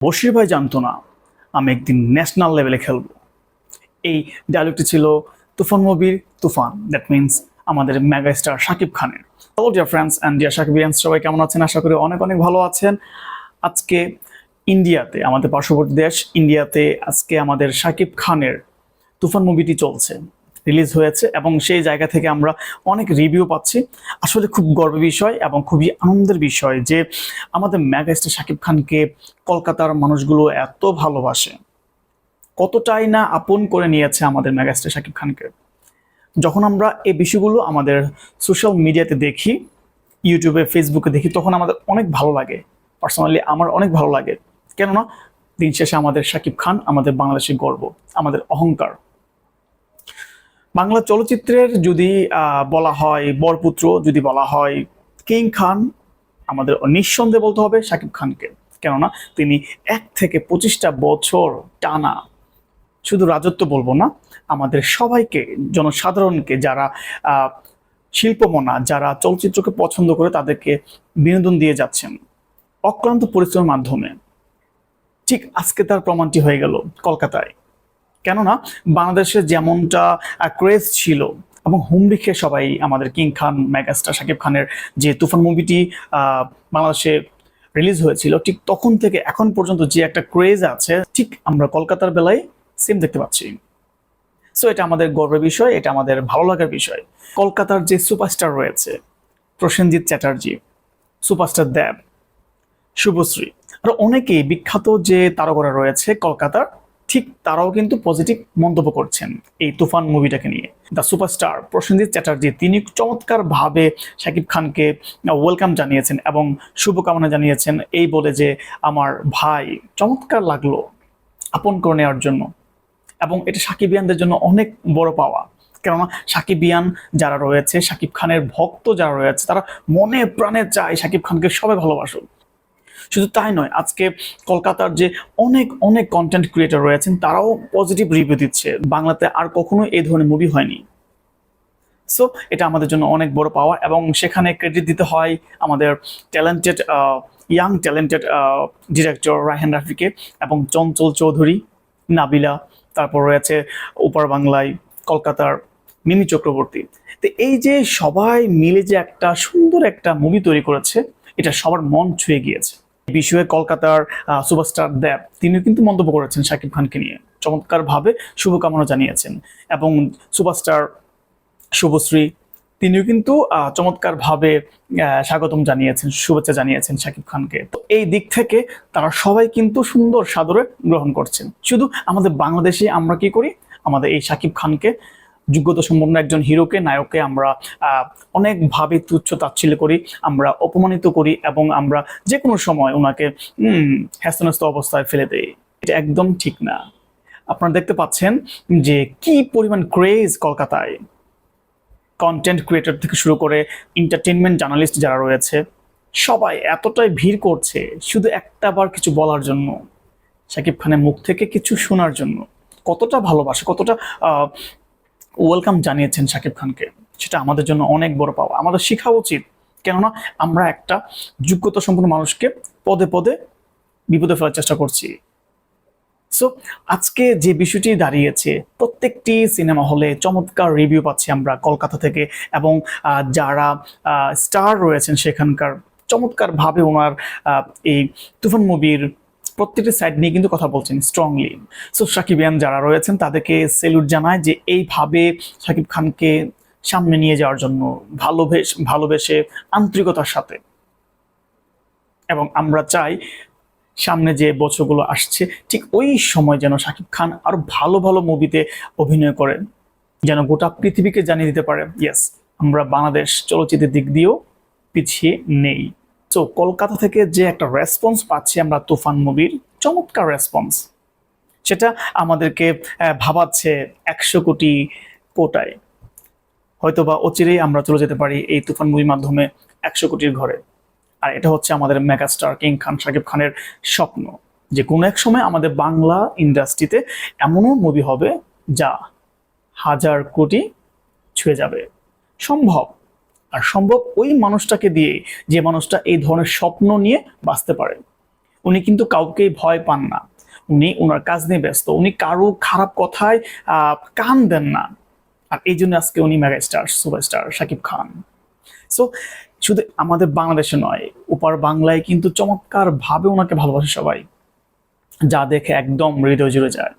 বশির ভাই জানতো না, আমি একদিন ন্যাশনাল লেভেলে খেলব। এই ডায়লগটি ছিল তুফান মুভির তুফান। দ্যাট মিনস আমাদের মেগা স্টার শাকিব খানের hello dear friends and dear Shakibians সবাই কেমন আছেন? আশা করি অনেক অনেক ভালো আছেন। আজকে ইন্ডিয়াতে, আমাদের পার্শ্ববর্তী দেশ, ইন্ডিয়াতে আজকে আমাদের শাকিব খানের তুফান মুভিটি চলছে। রিলিজ হয়েছে এবং সেই জায়গা থেকে আমরা অনেক রিভিউ পাচ্ছি। আসলে খুব গর্বের বিষয় এবং খুবই আনন্দের বিষয় যে আমাদের মেগাস্টার শাকিব খানকে কলকাতার মানুষগুলো এত ভালোবাসে। কতটাই না আপন করে নিয়েছে আমাদের মেগাস্টার শাকিব খানকে। যখন আমরা এই বিষয়গুলো আমাদের সোশ্যাল মিডিয়াতে দেখি ইউটিউবে ফেসবুকে দেখি, তখন আমাদের অনেক ভালো লাগে। পার্সোনালি আমার অনেক ভালো লাগে। কেননা দিন শেষে আমাদের শাকিব খান আমাদের বাংলাদেশের গর্ব, আমাদের অহংকার। বাংলা চলচ্চিত্রের যদি বলা হয়, বরপুত্র যদি বলা হয়, কিং খান আমাদের নিঃসন্দেহে বলতে হবে শাকিব খানকে। কেননা তিনি এক থেকে পঁচিশটা বছর টানা শুধু রাজত্ব বলব না, আমাদের সবাইকে, জনসাধারণকে যারা শিল্পমনা, যারা চলচ্চিত্রকে পছন্দ করে তাদেরকে বিনোদন দিয়ে যাচ্ছেন অক্লান্ত পরিশ্রমের মাধ্যমে। ঠিক আজকে তার প্রমাণটি হয়ে গেল কলকাতায়। কেননা বাংলাদেশে যেমনটা ক্রেজ ছিল এবং হুমড়ি খেয়ে সবাই আমাদের কিং খান মেগাস্টার শাকিব খানের যে তুফান মুভিটি বাংলাদেশে রিলিজ হয়েছিল, ঠিক তখন থেকে এখন পর্যন্ত যে একটা ক্রেজ আছে, ঠিক আমরা কলকাতার বেলায় সেম দেখতে পাচ্ছি। সো এটা আমাদের গর্বের বিষয়, এটা আমাদের ভালো লাগার বিষয়। কলকাতার যে সুপারস্টার রয়েছে, প্রসেনজিৎ চ্যাটার্জি সুপারস্টার দেব, শুভশ্রী, আর অনেকেই বিখ্যাত যে তারকারা রয়েছে কলকাতার ঠিক তারাও কিন্তু পজিটিভ মন্তব্য করছেন এই তুফান মুভিটাকে নিয়ে। দ্য সুপারস্টার প্রসেনজিৎ চ্যাটার্জি, তিনি চমৎকার ভাবে শাকিব খানকে ওয়েলকাম জানিয়েছেন এবং শুভকামনা জানিয়েছেন এই বলে যে, আমার ভাই চমৎকার লাগল আপন করে নেওয়ার জন্য এবং এটা সাকিবিয়ানদের জন্য অনেক বড় পাওয়া। কেননা সাকিবিয়ান যারা রয়েছে, শাকিব খানের ভক্ত যারা রয়েছে, তারা মনে প্রাণে চায় শাকিব খানকে সবাই ভালোবাসুক। শুধু তাই নয়, আজকে কলকাতার যে অনেক অনেক কন্টেন্ট ক্রিয়েটার রয়েছেন, তারাও পজিটিভ রিভিউ দিচ্ছে। বাংলাতে আর কখনো এই ধরনের মুভি হয়নি। সো এটা আমাদের জন্য অনেক বড় পাওয়া এবং সেখানে ক্রেডিট দিতে হয় আমাদের talented young talented director Raihan রাফিকে এবং চঞ্চল চৌধুরী, নাবিলা, তারপর রয়েছে উপর বাংলায় কলকাতার মিমি চক্রবর্তী। তো এই যে সবাই মিলে যে একটা সুন্দর একটা মুভি তৈরি করেছে, এটা সবার মন ছুঁয়ে গিয়েছে। বিষয়ে কলকাতার সুপারস্টার দেব তিনিও কিন্তু মন্তব্য করেছেন শাকিব খানকে নিয়ে। চমৎকারভাবে শুভকামনা জানিয়েছেন। এবং সুপারস্টার শুভশ্রী, তিনিও কিন্তু চমৎকারভাবে স্বাগতম জানিয়েছেন, শুভেচ্ছা জানিয়েছেন শাকিব খানকে। তো এই দিক থেকে তারা সবাই কিন্তু সুন্দর সাদরে গ্রহণ করছেন। শুধু আমাদের বাংলাদেশে আমরা কি করি? আমাদের এই শাকিব খানকে যোগ্যতা সম্পন্ন একজন হিরোকে, নায়ককে আমরা অনেকভাবে তুচ্ছ তাচ্ছিল্য করি, আমরা অপমানিত করি এবং আমরা যে কোনো সময় ওনাকে হ্যাস্তন্যস্ত অবস্থায় ফেলে দেই। এটা একদম ঠিক না। আপনারা দেখতে পাচ্ছেন যে কি পরিমাণ ক্রেজ কলকাতায়। কন্টেন্ট ক্রিয়েটর থেকে শুরু করে এন্টারটেনমেন্ট জার্নালিস্ট যারা রয়েছে, সবাই এতটাই ভিড় করছে শুধু একটা বার কিছু বলার জন্য। শাকিব খানের মুখ থেকে কিছু শোনার জন্য। কতটা ভালোবাসে, কতটা ওয়েলকাম জানিয়েছেন শাকিব খানকে। সেটা আমাদের জন্য অনেক বড় পাওয়া। আমাদের শেখা উচিত, কেননা আমরা একটা যোগ্যতা সম্পন্ন মানুষকে পদে পদে বিপদে ফেলার চেষ্টা করছি। সো আজকে যে বিষয়টি দাঁড়িয়েছে, প্রত্যেকটি সিনেমা হলে চমৎকার রিভিউ পাচ্ছি আমরা কলকাতা থেকে এবং যারা স্টার রয়েছেন সেখানকার, চমৎকারভাবে ওনার এই তুফান মুভির প্রত্যেকটি সাইড নিয়ে কিন্তু কথা বলছেন স্ট্রংলি সো সাকিবিয়ান যারা রয়েছেন, তাদেরকে সেলুট জানায় যে এইভাবে সাকিব খানকে সামনে নিয়ে যাওয়ার জন্য ভালোবেস, ভালোবেসে আন্তরিকতার সাথে। এবং আমরা চাই সামনে যে বছরগুলো আসছে, ঠিক ওই সময় যেন শাকিব খান আরও ভালো ভালো মুভিতে অভিনয় করেন, যেন গোটা পৃথিবীকে জানিয়ে দিতে পারে ইয়েস আমরা বাংলাদেশ চলচ্চিত্রের দিক দিয়েও পিছিয়ে নেই। তো কলকাতা থেকে যে একটা রেসপন্স পাচ্ছি আমরা তুফান মুভির, চমৎকার রেসপন্স সেটা আমাদেরকে ভাবাচ্ছে একশো কোটি কোটায়। হয়তো বা অচিরেই আমরা চলে যেতে পারি এই তুফান মুভির মাধ্যমে একশো কোটির ঘরে। আর এটা হচ্ছে আমাদের মেগাস্টার কিং খান শাকিব খানের স্বপ্ন যে কোনো এক সময় আমাদের বাংলা ইন্ডাস্ট্রিতে এমনও মুভি হবে যা হাজার কোটি ছুঁয়ে যাবে। সম্ভব। আর সম্ভব ওই মানুষটাকে দিয়ে যে মানুষটা এই ধরনের স্বপ্ন নিয়ে বাঁচতে পারে। উনি কিন্তু কাউকেই ভয় পান না। উনি ওনার কাজ নিয়ে ব্যস্ত। উনি কারও খারাপ কথায় কান দেন না। আর এই জন্য আজকে উনি mega star superstar Shakib Khan. So শুধু আমাদের বাংলাদেশে নয়, উপার বাংলায় কিন্তু চমৎকার ভাবে ওনাকে ভালোবাসে সবাই। যা দেখে একদম হৃদয় জুড়ে যায়।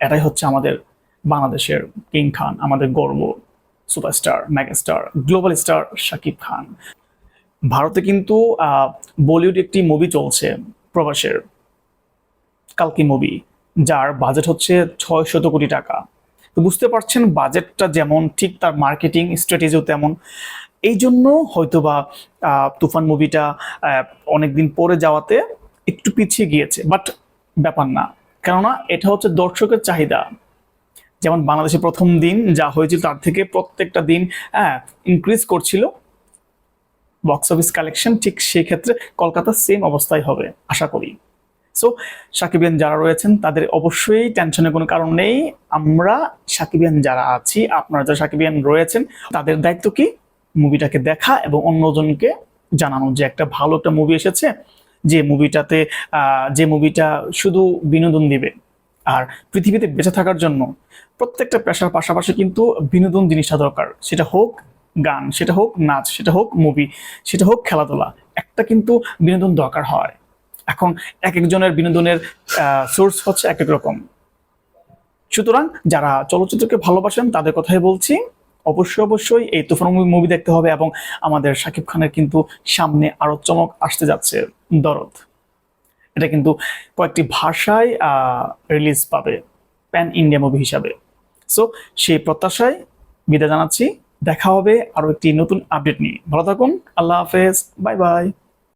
এটাই হচ্ছে আমাদের বাংলাদেশের কিং খান, আমাদের গর্ব। Superstar megastar global star Shakib Khan ভারতে কিন্তু বলিউড একটি মুভি চলছে, প্রবাসের, কালকি মুভি যার বাজেট হচ্ছে ছয় শত কোটি টাকা। তো বুঝতে পারছেন বাজেটটা যেমন, ঠিক তার মার্কেটিং স্ট্র্যাটেজিও তেমন। এই জন্য হয়তোবা তুফান মুভিটা অনেকদিন পরে যাওয়াতে একটু পিছিয়ে গিয়েছে। বাট ব্যাপার না। কেননা এটা হচ্ছে দর্শকের চাহিদা। যেমন বাংলাদেশে প্রথম দিন যা হয়েছিল তার থেকে প্রত্যেকটা দিন হ্যাঁ ইনক্রিজ করছিল। বক্স অফিস কালেকশন ঠিক সেই ক্ষেত্রে কলকাতা সেম অবস্থায় হবে, আশা করি। সো সাকিবিয়ান যারা রয়েছেন, তাদের অবশ্যই টেনশনের কোনো কারণ নেই। আমরা সাকিবিয়ান যারা আছি, আপনারা যারা সাকিবিয়ান রয়েছেন, তাদের দায়িত্ব কি? মুভিটাকে দেখা এবং অন্যজনকে জানানো। যে একটা ভালো একটা মুভি এসেছে, যে মুভিটাতে যে মুভিটা শুধু বিনোদন দিবে আর পৃথিবীতে বেঁচে থাকার জন্য প্রত্যেকটা পেশার পাশাপাশি কিন্তু বিনোদন জিনিসটা দরকার। সেটা হোক গান, সেটা হোক নাচ, সেটা হোক মুভি সেটা হোক খেলাধুলা, একটা কিন্তু বিনোদন দরকার হয়। এখন এক একজনের বিনোদনের সোর্স হচ্ছে এক এক রকম। সুতরাং যারা চলচ্চিত্রকে ভালোবাসেন, তাদের কথাই বলছি, অবশ্যই অবশ্যই এই তুফান মুভি দেখতে হবে এবং আমাদের শাকিব খানের কিন্তু সামনে আরও চমক আসতে যাচ্ছে। দরদ। এটা কিন্তু কয়েকটি ভাষায় রিলিজ পাবে প্যান ইন্ডিয়া মুভি হিসাবে। সো সেই প্রত্যাশায় বিদায় জানাচ্ছি। দেখা হবে আরও একটি নতুন আপডেট নিয়ে। ভালো থাকুন, আল্লাহ হাফেজ বাই বাই